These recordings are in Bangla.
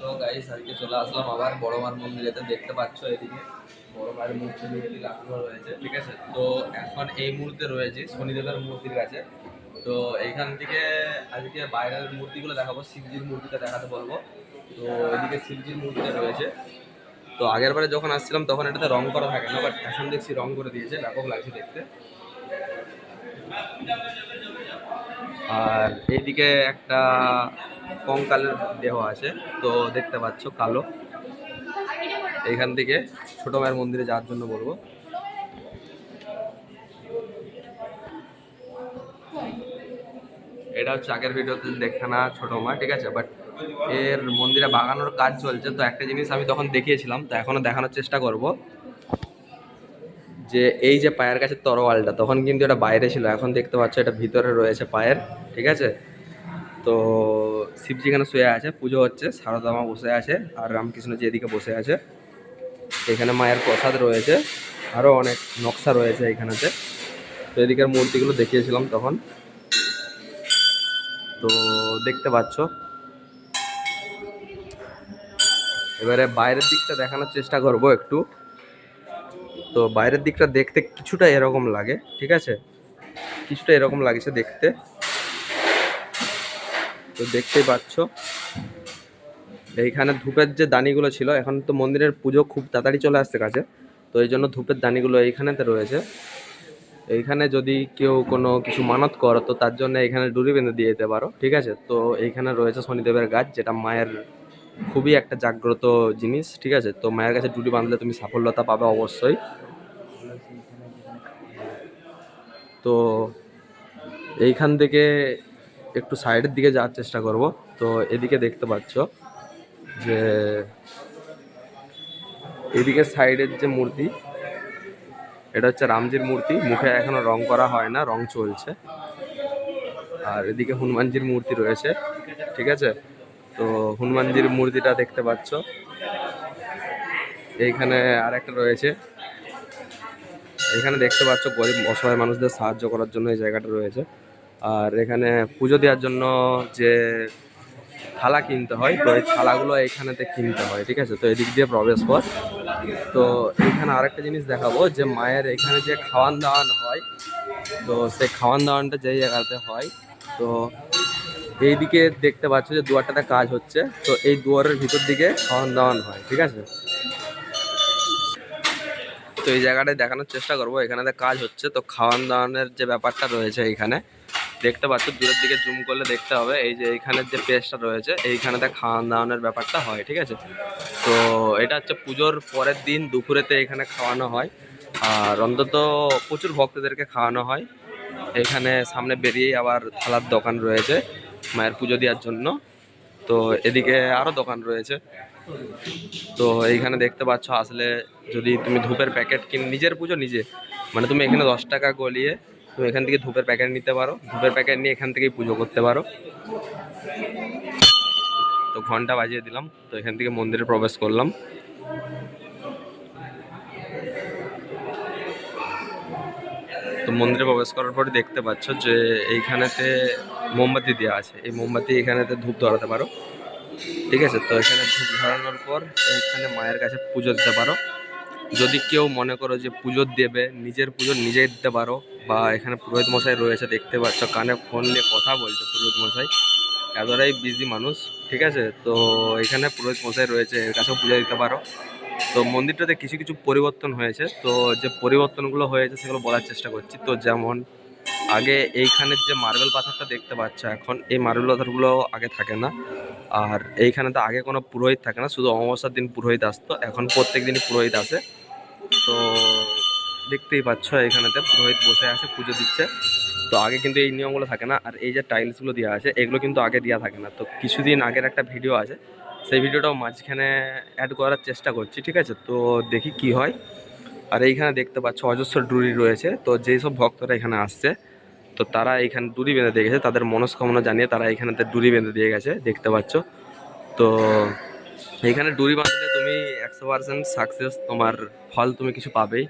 তো গাইস আজকে চলে আসলাম আবার বড় মার মন্দিরেতে দেখতে পাচ্ছ এদিকে। বড় মায়ের মূর্তি মূর্তি লাগানো রয়েছে ঠিক আছে? তো এখন এই মুহূর্তে রয়েছে শনিদেবের মূর্তির কাছে। তো এইখান থেকে আজকে বাইরের মূর্তিগুলো দেখাবো, শিবজির মূর্তিটা দেখাতে বলব। তো এদিকে শিবজির মূর্তিটা রয়েছে। তো আগের বারে যখন আসছিলাম, তখন এটাতে রং করা থাকে না বাট এখন দেখছি রং করে দিয়েছে, ব্যাপক লাগছে দেখতে। আর এইদিকে একটা কঙ্কালের দেহ আছে, তো দেখতে পাচ্ছ কালো। এইখান থেকে ছোট মায়ের মন্দিরে যাওয়ার জন্য বলব। এটা হচ্ছে আগের ভিডিওতে দেখানা ছোট মা, ঠিক আছে? বাট এর মন্দিরে বাগানোর কাজ চলছে, তো একটা জিনিস আমি তখন দেখিয়েছিলাম, তো এখনও দেখানোর চেষ্টা করব। যে এই যে পায়ের কাছে তরোয়ালটা, তখন কিন্তু এটা বাইরে ছিল, এখন দেখতে পাচ্ছ এটা ভিতরে রয়েছে পায়ের, ঠিক আছে? তো শিবজি এখানে শুয়ে আছে, পুজো হচ্ছে সারদা মা বসে আছে, আর রামকৃষ্ণজি এদিকে বসে আছে। এখানে মায়ের প্রসাদ রয়েছে আরও অনেক নকশা রয়েছে এখানেতে। তো এদিকের মূর্তিগুলো দেখিয়েছিলাম তখন। তো দেখতে পাচ্ছ। এবারে বাইরের দিকটা দেখানোর চেষ্টা করব একটু। তো বাইরের দিকটা দেখতে কিছুটা এরকম লাগে, ঠিক আছে? কিছুটা এরকম লাগছে দেখতে। তো দেখতেই পাচ্ছ। এইখানে ধূপের যে দানিগুলো ছিল, এখন তো মন্দিরের পুজো খুব তাড়াতাড়ি চলে আসছে কাছে, তো এই জন্য ধূপের দানিগুলো এইখানেতে রয়েছে। এইখানে যদি কেউ কোনো কিছু মানত করো, তো তার জন্য এখানে ডুরি বেঁধে দিয়ে যেতে পারো, ঠিক আছে? তো এইখানে রয়েছে শনিদেবের গাছ, যেটা মায়ের খুবই একটা জাগ্রত জিনিস, ঠিক আছে? তো মায়ের কাছে ডুরি বাঁধলে তুমি সাফল্যতা পাবে অবশ্যই। তো এইখান থেকে একটু সাইডের দিকে যাওয়ার চেষ্টা করব। তো এদিকে দেখতে পাচ্ছ যে এদিকে সাইডের যে মূর্তি, এটা হচ্ছে রামজির মূর্তি। মুখে এখনও রং করা হয় না, রং চলছে। আর এদিকে হনুমানজির মূর্তি রয়েছে, ঠিক আছে? তো হনুমানজির মূর্তিটা দেখতে পাচ্ছ। এইখানে আর একটা রয়েছে। এখানে দেখতে পাচ্ছ গরিব অসহায় মানুষদের সাহায্য করার জন্য এই জায়গাটা রয়েছে। আর এখানে পুজো দেওয়ার জন্য যে থালা কিনতে হয়, তো এই থালাগুলো এইখানেতে কিনতে হয়, ঠিক আছে? তো এদিক দিয়ে প্রবেশ পথ। তো এখানে আরেকটা জিনিস দেখাবো, যে মায়ের এখানে যে খাওয়ান দাওয়ান হয়, তো সেই খাওয়ান দাওয়ানটা যেই জায়গাতে হয়, তো এইদিকে দেখতে পাচ্ছ যে দুয়ারটাতে কাজ হচ্ছে, তো এই দুয়ারের ভিতর দিকে খাওয়ান দাওয়ান হয়, ঠিক আছে? তো এই জায়গাটায় দেখানোর চেষ্টা করব এখানে কাজ হচ্ছে, তো খাওয়ান দাওয়ানের যে ব্যাপারটা রয়েছে এইখানে দেখতে পাচ্ছ, দূরের দিকে জুম করলে দেখতে হবে, এই যে এইখানের যে পেজটা রয়েছে, এইখানেতে খাওয়ান দাওয়ানোর ব্যাপারটা হয়, ঠিক আছে? তো এটা হচ্ছে পুজোর পরের দিন দুপুরেতে এখানে খাওয়ানো হয়। আর অন্তত প্রচুর ভক্তদেরকে খাওয়ানো হয়। এখানে সামনে বেরিয়েই আবার থালার দোকান রয়েছে মায়ের পুজো দেওয়ার জন্য। তো এদিকে আরও দোকান রয়েছে। তো এইখানে দেখতে পাচ্ছ, আসলে যদি তুমি ধূপের প্যাকেট কিনে, নিজের পুজো নিজে মানে তুমি এখানে দশ টাকা গলিয়ে তুমি এখান থেকে ধূপের প্যাকেট নিতে পারো। ধূপের প্যাকেট নিয়ে এখান থেকেই পুজো করতে পারো। তো ঘণ্টা বাজিয়ে দিলাম, তো এখান থেকে মন্দিরে প্রবেশ করলাম। তো মন্দিরে প্রবেশ করার পরে দেখতে পাচ্ছ যে এইখানেতে মোমবাতি দেওয়া আছে। এই মোমবাতি এখানেতে ধূপ ধরাতে পারো। ঠিক আছে? তো এখানে ধূপ ধরানোর পর এইখানে মায়ের কাছে পুজো দিতে পারো। যদি কেউ মনে করো যে পুজো দেবে, নিজের পুজো নিজেই দিতে পারো বা এখানে পুরোহিত মশাই রয়েছে, দেখতে পাচ্ছ, কানে ফোন নিয়ে কথা বলছে পুরোহিত মশাই। এতটাই বিজি মানুষ, ঠিক আছে? তো এখানে পুরোহিত মশাই রয়েছে, এর কাছেও পুজো দিতে পারো। তো মন্দিরটাতে কিছু কিছু পরিবর্তন হয়েছে, তো যে পরিবর্তনগুলো হয়েছে সেগুলো বলার চেষ্টা করছি। তো যেমন আগে এইখানের যে মার্বেল পাথরটা দেখতে পাচ্ছ, এখন এই মার্বেল পাথরগুলো আগে থাকে না। আর এইখানে তো আগে কোনো পুরোহিত থাকে না, শুধু অমাবস্যার দিন পুরোহিত আসতো, এখন প্রত্যেক দিনই পুরোহিত আসে। তো দেখতেই পাচ্ছ এখানেতে পুরোহিত বসে আছে, পুজো দিচ্ছে। তো আগে কিন্তু এই নিয়মগুলো থাকে না, আর এই যে টাইলসগুলো দেওয়া আছে, এগুলো কিন্তু আগে দেওয়া থাকে না। তো কিছুদিন আগের একটা ভিডিও আছে, সেই ভিডিওটাও মাঝখানে অ্যাড করার চেষ্টা করছি, ঠিক আছে? তো দেখি কি হয়। আর এইখানে দেখতে পাচ্ছ, অজস্র ডুরি রয়েছে। তো যেই সব ভক্তরা এখানে আসছে, তো তারা এইখানে ডুরি বেঁধে দিয়ে গেছে তাদের মনস্কামনা জানিয়ে তারা এখানেতে ডুরি বেঁধে দিয়ে গেছে, দেখতে পাচ্ছ। তো এইখানে ডুরি বাঁধলে তুমি একশো পার্সেন্ট সাকসেস তোমার ফল তুমি কিছু পাবেই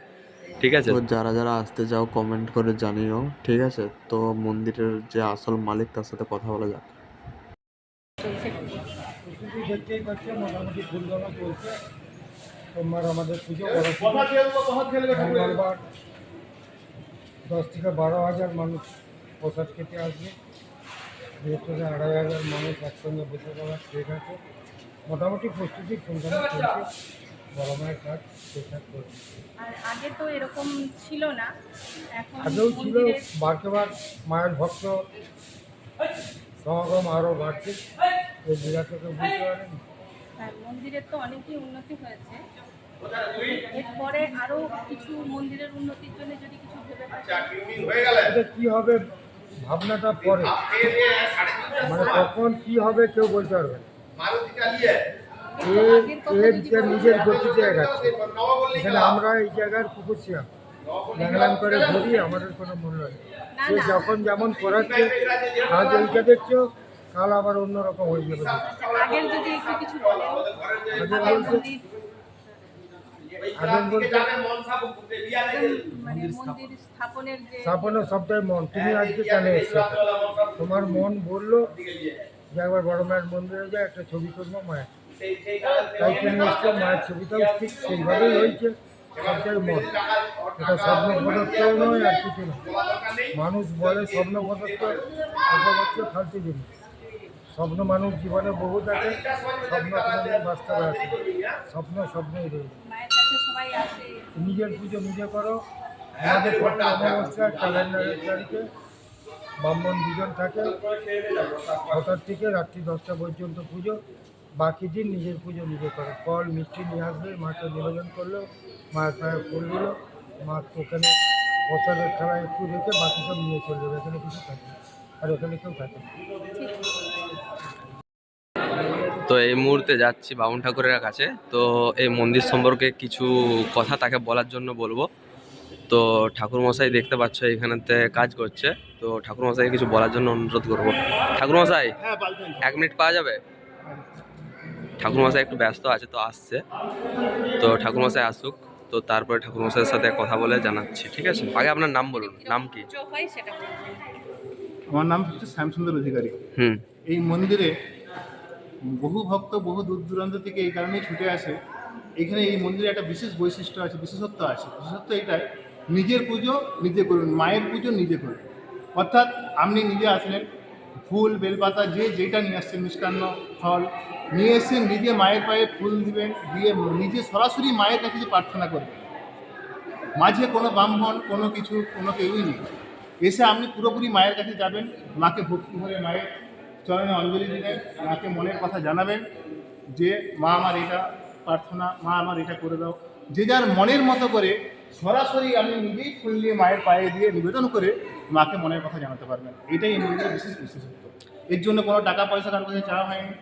ঠিক আছে? তো যারা যারা আসতে যাও কমেন্ট করে জানিও ঠিক আছে? তো মন্দিরের যে আসল মালিক তার সাথে কথা বলা যাক। মোটামুটি চলছে সোমবার আমাদের পুজো মঙ্গলবার দশ থেকে বারো হাজার মানুষ প্রসাদ খেতে আসবে। আড়াই হাজার মানুষ একসঙ্গে বসে যাওয়ার ট্রেন আছে। মোটামুটি প্রস্তুতি চলছে। বড় মায়ের কাজ ঠিকঠাক করছে। আর আগে তো এরকম ছিল না। এখন আগেও ছিল মন্দিরের বারকে বার মায়ের ভক্ত সমাগম আরও বাড়ছে। এই বুঝতে পারেন। হ্যাঁ, মন্দিরের তো অনেকই উন্নতি হয়েছে। এরপরে আরও কিছু মন্দিরের উন্নতির জন্য যদি কিছু ভেবে এটা কি হবে ভাবনাটা পরে? মানে কখন কি হবে কেউ বলতে পারবে না। নিজের গতিতে এগাচ্ছে এখানে আমরা এই জায়গার কুকুর ছিলাম ল্যাংলাম করে ঘুরি আমাদের কোনো মূল্য নেই। সে যখন যেমন করাচ্ছে আজ এইটা দেখছ কাল আবার অন্যরকম হয়ে যাবে। আগের বলেন আগের বলতে মানে স্থাপনের সবটাই মন। তুমি আজকে কেন এসছো? তোমার মন বলল যে একবার বড় মায়ের মন্দিরে যায় একটা ছবি করব মায়ের। তাই তুমি এসছো মায়ের ছবিটাও ঠিক সেইভাবেই হয়েছে। সবটাই মন। এটা স্বপ্ন পদার্থ নয় আর কিছু নয়। মানুষ বলে স্বপ্ন পদার্থ এটা হচ্ছে ফালতু জিনিস। স্বপ্ন মানুষ জীবনে বহু থাকে স্বপ্ন বাস্তবে আসে স্বপ্ন স্বপ্নই রয়ে যায়। মায়ের কাছে সবাই আসে। নিজের পুজো নিজে করো। আমাদের প্রতি অমাবস্যা ক্যালেন্ডারের তারিখে ব্রাহ্মণ দুজন থাকে ছটার থেকে রাত্রি দশটা পর্যন্ত পুজো, বাকি দিন নিজের পুজো নিজে করে ফল, মিষ্টি নিয়ে আসবে, মাকে নিবেদন করল, মায়ের পায়ে ফুল দিল, মা ওখানে প্রসাদের খেলায় একটু রেখে বাকি সব নিয়ে চলে যাবে, এখানে কিছু থাকে। আর ওখানে কেউ থাকে। তো এই মুহূর্তে যাচ্ছি বামুন ঠাকুরের কাছে, তো এই মন্দির সম্পর্কে কিছু কথা তাকে বলার জন্য বলব তো ঠাকুরমশাই দেখতে পাচ্ছ এখানেতে কাজ করছে। তো ঠাকুরমশাইকে কিছু বলার জন্য অনুরোধ করব। ঠাকুরমশাই এক মিনিট পাওয়া যাবে? ঠাকুরমশাই একটু ব্যস্ত আছে তো আসছে। তো ঠাকুরমশাই আসুক তো তারপরে ঠাকুরমশাইয়ের সাথে কথা বলে জানাচ্ছি ঠিক আছে? আগে আপনার নাম বলুন নাম কি? হয়। আমার নাম হচ্ছে শ্যামসুন্দর অধিকারী। হুম। এই মন্দিরে বহু ভক্ত বহু দূর দূরান্ত থেকে এই কারণেই ছুটে আসে। এখানে এই মন্দিরে একটা বিশেষ বৈশিষ্ট্য আছে বিশেষত্ব আছে। বিশেষত্ব এটাই নিজের পুজো নিজে করুন, মায়ের পুজো নিজে করুন। অর্থাৎ আপনি নিজে আসলেন, ফুল, বেলপাতা, যে যেটা নিয়ে আসছেন, মিষ্টান্ন, ফল, নিয়ে এসে নিজে মায়ের পায়ে ফুল দিবেন, দিয়ে নিজে সরাসরি মায়ের কাছে যে প্রার্থনা করবেন। মাঝে কোনো ব্রাহ্মণ, কোনো কিছু, কোনো কেউই নেই। এসে আপনি পুরোপুরি মায়ের কাছে যাবেন, মাকে ভক্তি করে মায়ের চরণে অঞ্জলি দিবেন, মাকে মনের কথা জানাবেন যে, মা, আমার এটা প্রার্থনা, মা, আমার এটা করে দাও। যে যার মনের মতো করে সরাসরি আপনি নিজেই ফুল মায়ের পায়ে দিয়ে নিবেদন করে মাকে মনের কথা জানাতে পারবেন। এটাই এই মন্দিরের বিশেষ বিশেষত্ব। এর জন্য কোনো টাকা পয়সা কারোর কাছে চাওয়া হয়নি,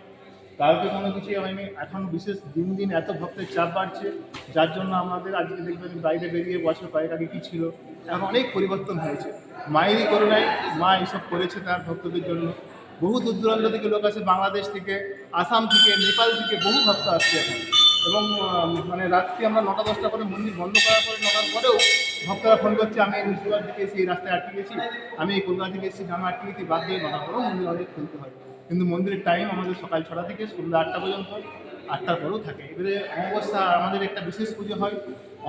কাউকে কোনো কিছুই হয়নি। এখন বিশেষ দিন দিন এত ভক্তের চাপ বাড়ছে, যার জন্য আমাদের আজকে দেখবেন বাইরে বেরিয়ে বছর কয়েক আগে কী ছিল, এখন অনেক পরিবর্তন হয়েছে। মায়েরই করুণায় মা এইসব করেছে তার ভক্তদের জন্য। বহু দূর দূরান্ত থেকে লোক আসে, বাংলাদেশ থেকে, আসাম থেকে, নেপাল থেকে বহু ভক্ত আসছে এখন। এবং মানে রাত্রি আমরা নটা দশটা করে মন্দির বন্ধ করার পরে নটার পরেও ভক্তরা ফোন করছে, আমি মুর্শিদাবাদ থেকে এসে এই রাস্তায় আটকে গেছি। আমি এই কলকাতা থেকে এসেছি আমি আটকে গেছি, বাদ দিয়ে নটার পরেও মন্দির অনেক খুলতে হয়। কিন্তু মন্দিরের টাইম আমাদের সকাল ছটা থেকে সন্ধ্যা আটটা পর্যন্ত, আটটার পরেও থাকে। এবারে অমাবস্যা আমাদের একটা বিশেষ পুজো হয়।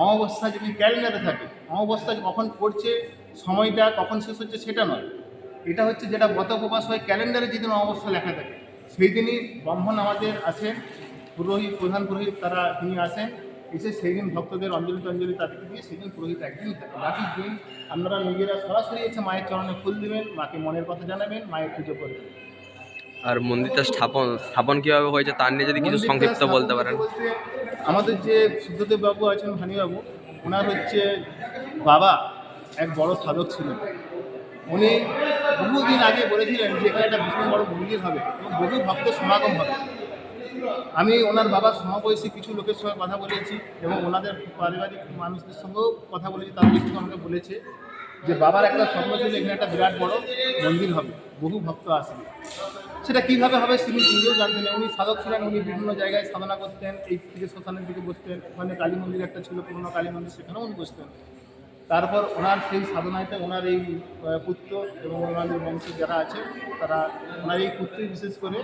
অমাবস্যা যদি ক্যালেন্ডারে থাকে, অমাবস্যা কখন পড়ছে, সময়টা কখন শেষ হচ্ছে সেটা নয়। এটা হচ্ছে যেটা গত প্রকাশ হয়, ক্যালেন্ডারে যেদিন অমাবস্যা লেখা থাকে সেই দিনই ব্রাহ্মণ আমাদের আসেন পুরোহিত প্রধান পুরোহিত তারা তিনি আসেন। এসে সেই দিন ভক্তদের অঞ্জলি টঞ্জলি তাদেরকে দিয়ে সেদিন পুরোহিত একদিনই থাকে। বাকি দিন আপনারা নিজেরা সরাসরি এসে মায়ের চরণে ফুল দিবেন মাকে মনের কথা জানাবেন মায়ের পুজো করবেন। আর মন্দিরটা স্থাপন স্থাপন কীভাবে হয়েছে তার নিয়ে যদি কিছু সংক্ষিপ্ত বলতে পারেন। আমাদের যে সিদ্ধদেব বাবু আছেন ভানিবাবু ওনার হচ্ছে বাবা এক বড় সাধক ছিলেন। উনি বহুদিন আগে বলেছিলেন যে এখানে একটা ভীষণ বড় মন্দির হবে। এবং বহু ভক্তের সমাগম হবে। আমি ওনার বাবার সমবয়সী কিছু লোকের সঙ্গে কথা বলেছি এবং ওনাদের পারিবারিক মানুষদের সঙ্গেও কথা বলেছি, তারা কিন্তু আমাকে বলেছে যে বাবার একটা স্বপ্ন ছিল এখানে একটা বিরাট বড় মন্দির হবে, বহু ভক্ত আসবে। সেটা কীভাবে হবে তিনি নিজেও জানতেন উনি সাধক ছিলেন, উনি বিভিন্ন জায়গায় সাধনা করতেন, এই দিকে শ্মশানের দিকে বসতেন, ওখানে কালী মন্দির একটা ছিল, পুরনো কালী মন্দির, সেখানেও উনি বসতেন। তারপর ওনার সেই সাধনাতে ওনার এই পুত্র এবং ওনাদের বংশের যারা আছে, তারা, ওনার এই পুত্রই বিশেষ করে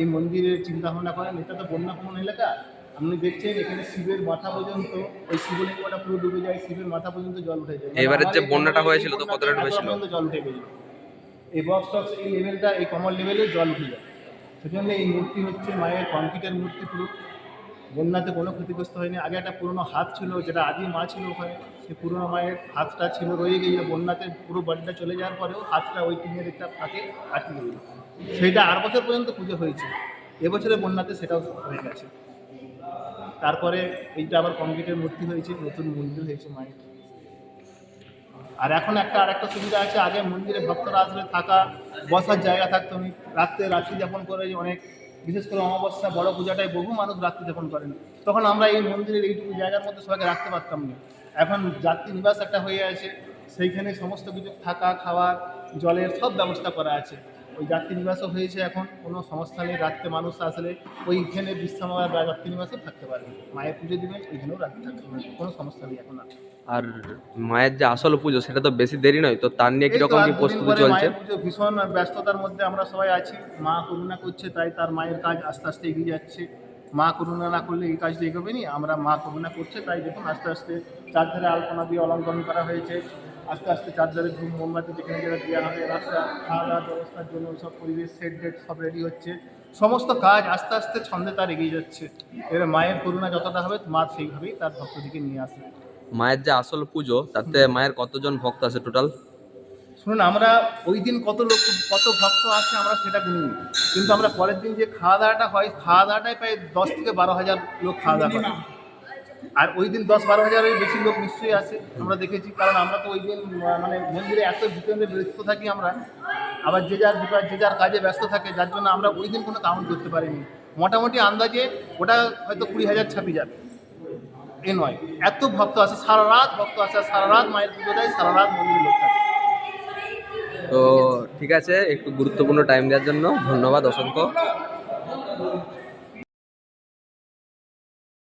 এই মন্দিরের চিন্তা ভাবনা করেন এটা তো বন্যাপূর্ণ এলাকা। আপনি দেখছেন এখানে শিবের মাথা পর্যন্ত ওই শিবলিঙ্গটা পুরো ডুবে যায় শিবের মাথা পর্যন্ত জল উঠে যায়। এবারে যে বন্যাটা হয়েছিল তো কতটা ডুবেছিল? জল উঠে গেছিল এই বক্স টক্স এই লেভেলটা এই কমন লেভেলে জল উঠে যায়। সেজন্য এই মূর্তি হচ্ছে মায়ের কংক্রিটের মূর্তি পুরো। বন্যাতে কোনো ক্ষতিগ্রস্ত হয়নি। আগে একটা পুরনো হাত ছিল, যেটা আদি মা ছিল ওখানে, সেই পুরনো মায়ের হাতটা ছিল, রয়ে গিয়ে বন্যাতে, পুরো বাড়িটা চলে যাওয়ার পরেও হাতটা ওই টিনের একটা ফাঁকে আটকে গেল। সেইটা আর বছর পর্যন্ত পুজো হয়েছে। এবছরে বন্যাতে সেটাও হয়ে গেছে। তারপরে এইটা আবার কংক্রিটের মূর্তি হয়েছে, নতুন মন্দির হয়েছে মায়ের। আর এখন একটা আর একটা সুবিধা আছে, আগে মন্দিরে ভক্তরা আসলে থাকা, বসার জায়গা থাকতো না। রাত্রে রাত্রি যাপন করে অনেক বিশেষ করে অমাবস্যা, বড় পূজাটায় বহু মানুষ রাত্রি যাপন করেন। তখন আমরা এই মন্দিরের এইটুকু জায়গার মধ্যে সবাইকে রাখতে পারতাম না। এখন যাত্রী নিবাস একটা হয়ে আছে, সেইখানে সমস্ত কিছু থাকা, খাওয়া, জলের সব ব্যবস্থা করা আছে। ওই যাত্রী নিবাসও হয়েছে এখন। কোনো সমস্যা নেই রাত্রে মানুষ আসলে ওইখানে বিশ্রাম বা যাত্রী নিবাসে থাকতে পারবে মায়ের পুজো দিবেন ওইখানেও রাত্রি থাকতে পারবে কোনো সমস্যা নেই এখন আর। আর মায়ের যে আসল পুজো সেটা তো বেশি দেরি নয় তো তার নিয়ে কীরকম কি প্রস্তুতি চলছে? মায়ের পুজো ভীষণ ব্যস্ততার মধ্যে আমরা সবাই আছি। মা করুণা করছে তাই তার মায়ের কাজ আস্তে আস্তে এগিয়ে যাচ্ছে। মা করুণা না করলে এই কাজটা এগোবে নি আমরা মা করুণা করছে তাই দেখুন আস্তে আস্তে চারধারে আলপনা দিয়ে অলঙ্করণ করা হয়েছে। আস্তে আস্তে চারধারে ধূপ মোমবাতি যেখানে যেটা দেওয়া হবে রাস্তা খাওয়া দাওয়ার ব্যবস্থার জন্য সব পরিবেশ সেট ডেট সব রেডি হচ্ছে। সমস্ত কাজ আস্তে আস্তে ছন্দে তার এগিয়ে যাচ্ছে। এবার মায়ের করুণা যতটা হবে মা সেইভাবেই তার ভক্তদিকে নিয়ে আসে মায়ের যে আসল পুজো তাতে মায়ের কতজন ভক্ত আছে টোটাল শুনুন আমরা ওই দিন কত লোক কত ভক্ত আছে আমরা সেটা গুনি কিন্তু আমরা পরের দিন যে খাওয়া দাওয়াটা হয় খাওয়া দাওয়াটাই প্রায় দশ থেকে বারো হাজার লোক খাওয়া দাওয়া করে। আর ওই দিন দশ বারো হাজারের বেশি লোক নিশ্চয়ই আসে আমরা দেখেছি। কারণ আমরা তো ওই দিন মানে মন্দিরে এত ভিতরে ব্যস্ত থাকি আমরা, আবার যে যার যে যার কাজে ব্যস্ত থাকে, যার জন্য আমরা ওই দিন কোনো কাউন্ট করতে পারিনি। মোটামুটি আন্দাজে ওটা হয়তো কুড়ি হাজার ছাপি যাবে। এ নয়, এত ভক্ত আসে সারা রাত ভক্ত আসে সারা রাত মায়ের পুজো দেয়, সারা রাত মন্দিরে লোক থাকে। তো ঠিক আছে, একটু গুরুত্বপূর্ণ টাইম দেওয়ার জন্য ধন্যবাদ অসংখ্য।